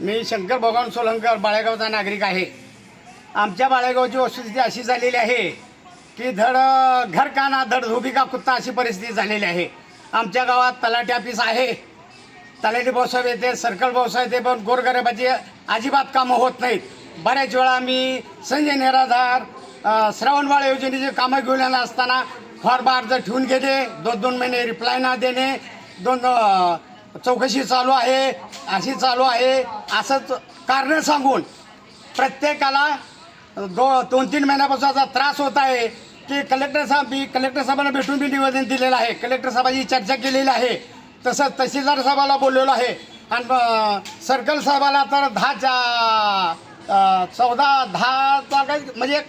मी शंकर भगवान सोलंकर बाळेगावचा नागरिक आहे. आमच्या बाळेगावची वस्तुस्थिती अशी झालेली आहे की धड घर का ना धड धोबी का कुत्ता अशी परिस्थिती झालेली आहे. आमच्या गावात तलाठी ऑफिस आहे. तलाठी भाऊसाहेब येते सर्कल भाऊसाहेब येते पण गोरगरिबाची अजिबात कामं होत नाहीत. बऱ्याच वेळा मी संजय निराधार श्रावणबाळ योजनेची कामं घेऊन येणार असताना फॉर्म अर्ज ठेवून घेते दोन दोन महिने रिप्लाय ना देणे दोन चौकशी चालू आहे अशी चालू आहे असंच कारणं सांगून प्रत्येकाला दो दोन तीन महिन्यापासून त्रास होत आहे की कलेक्टर साहेब मी कलेक्टर साहेबांना भेटून मी निवेदन दिलेलं आहे. कलेक्टर साहेबांची चर्चा केलेली आहे. तसंच तहसीलदार साहेबाला बोललेलो आहे. आणि सर्कल साहेबाला तर दहाच्या चौदा दहा काही म्हणजे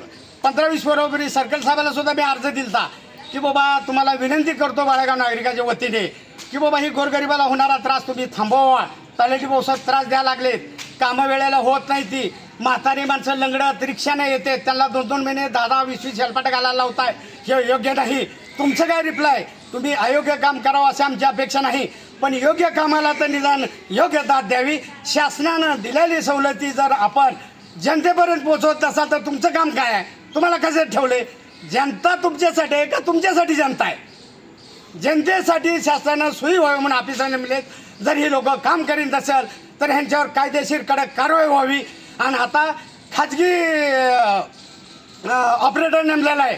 पंधरा वीस बरोबरी. सर्कल साहेबाला सुद्धा मी अर्ज दिलता. की बाबा तुम्हाला विनंती करतो बाळेगाव नागरिकाच्या वतीने की बाबा ही गोरगरिबाला होणारा त्रास तुम्ही थांबवा. तलाठी पावसात त्रास द्यायला लागलेत. कामं वेळेला होत नाही ती. म्हातारी माणसं लंगडत रिक्षाने येते. त्यांना दोन दोन महिने दहा दहा वीस वीस हेलपाट घालायला लावताय. हे योग्य नाही. तुमचं काय रिप्लाय तुम्ही अयोग्य काम करावं अशी आमची अपेक्षा नाही. पण योग्य कामाला तर निदान योग्य दाद द्यावी. शासनानं दिलेली सवलती जर आपण जनतेपर्यंत पोहोचवत असाल तर तुमचं काम काय आहे? तुम्हाला कसे ठेवले? जनता तुमच्यासाठी आहे का तुमच्यासाठी जनता आहे? जनतेसाठी शासनानं सोयी व्हावी म्हणून ऑफिसाने मिळेल जर ही लोक काम करीत असेल तर ह्यांच्यावर कायदेशीर कडक कारवाई व्हावी. आणि आता खाजगी ऑपरेटर नेमलेला आहे.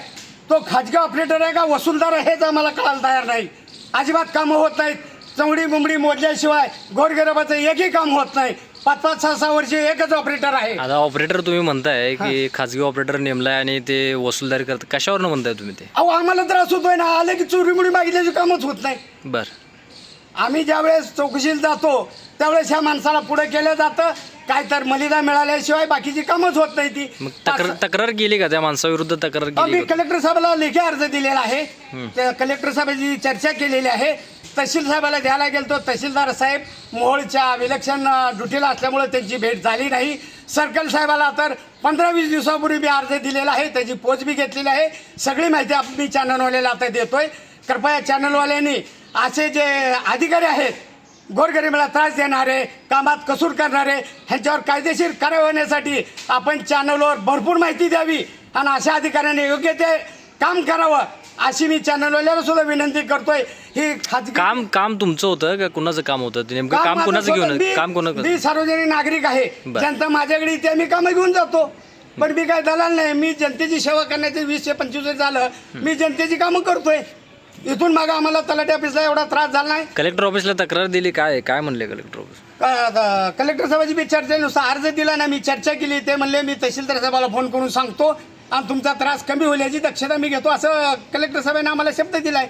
तो खाजगी ऑपरेटर आहे का वसूलदार आहे हेच आम्हाला कळायला तयार नाही. अजिबात कामं होत नाहीत. चवडी मुंबडी मोडल्याशिवाय गोरगरिबाचं एकही काम होत नाही. पाच पाच सहा सहा वर्षी एकच ऑपरेटर आहे. आता ऑपरेटर तुम्ही म्हणताय की खाजगी ऑपरेटर नेमलाय आणि ते वसूलदारी करतात कशावरनं म्हणताय तुम्ही ते? अहो आम्हाला त्रास होतोय ना. आले की चोरीमुडी मागितल्याची कामच होत नाही. बर. आम्ही ज्यावेळेस चौकशीला जातो त्यावेळेस ह्या माणसाला पुढे केलं जातं. काय तर मलिदा मिळाल्याशिवाय बाकीची कामच होत नाही ती. मग तक्रार तक्रार केली का? त्या माणसाविरुद्ध तक्रार केली का? कलेक्टर साहेबाला लेखी अर्ज दिलेला आहे. त्या कलेक्टर साहेबांची चर्चा केलेली आहे. तहसील साहेबाला द्यायला गेलतो. तहसीलदार साहेब मोहोळच्या विलक्षण ड्युटीला असल्यामुळे त्यांची भेट झाली नाही. सर्कल साहेबाला तर पंधरा वीस दिवसापूर्वी मी अर्ज दिलेला आहे. त्याची पोच बी घेतलेली आहे. सगळी माहिती आपण मी चॅनलवाल्याला आता देतोय. कृपया चॅनलवाल्यांनी असे जे अधिकारी आहेत गोरगरिबाला त्रास देणारे कामात कसूर करणारे ह्यांच्यावर कायदेशीर कारवाई होण्यासाठी आपण चॅनलवर भरपूर माहिती द्यावी. आणि अशा अधिकाऱ्यांनी योग्य ते काम करावं. अशी मी चॅनलवाल्याला सुद्धा विनंती करतोय. ही खाजगी काम काम तुमचं होतं का कुणाचं काम होतं? ते नेमकं काम माझं कुणाचं स्वतः- घेऊन मी- काम कोणा मी सार्वजनिक नागरिक आहे. बरं. जनता माझ्याकडे इथे मी कामं घेऊन जातो. पण मी काय दलाल नाही मी जनतेची सेवा करण्याचे वीस ते पंचवीस वर्ष झालं. मी जनतेची कामं करतोय. इथून मागं आम्हाला तलाठी ऑफिसला एवढा त्रास झाला नाही. कलेक्टर ऑफिसला तक्रार दिली काय काय म्हणले कलेक्टर ऑफिस? क- कलेक्टर साहेबाची मी चर्चा नुसता अर्ज दिला ना मी चर्चा केली ते म्हणले मी तहसीलदार साहेबाला फोन करून सांगतो. आणि तुमचा त्रास कमी होईल याची दक्षता मी घेतो असं कलेक्टर साहेबांनी आम्हाला शब्द दिलाय.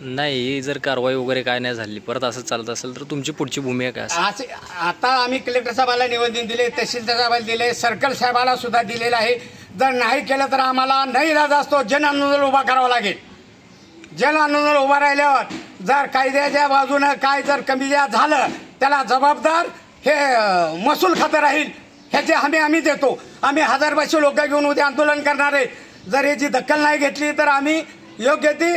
नाही जर कारवाई वगैरे काय नाही झाली परत असं चालत असेल तर तुमची पुढची भूमिका काय असेल? असे आता आम्ही कलेक्टर साहेबाला निवेदन दिले तहसीलदार साहेबाला दिले सर्कल साहेबाला सुद्धा दिलेलं आहे. जर नाही केलं तर आम्हाला नाही इलाज असतो जन आंदोलन उभा करावं लागेल. जन आंदोलन उभा राहिल्यावर जर कायद्याच्या बाजूनं काय जर कमी जास्त झालं त्याला जबाबदार हे अं, महसूल खातं राहील. ह्याची हमी आम्ही देतो. आम्ही हजार पाचशे लोक घेऊन उद्या आंदोलन करणार आहे. जर याची दखल नाही घेतली तर आम्ही योग्य ती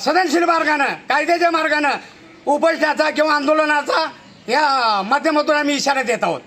सदनशील मार्गानं कायद्याच्या मार्गानं उपोषणाचा किंवा आंदोलनाचा या माध्यमातून आम्ही इशारा देत आहोत.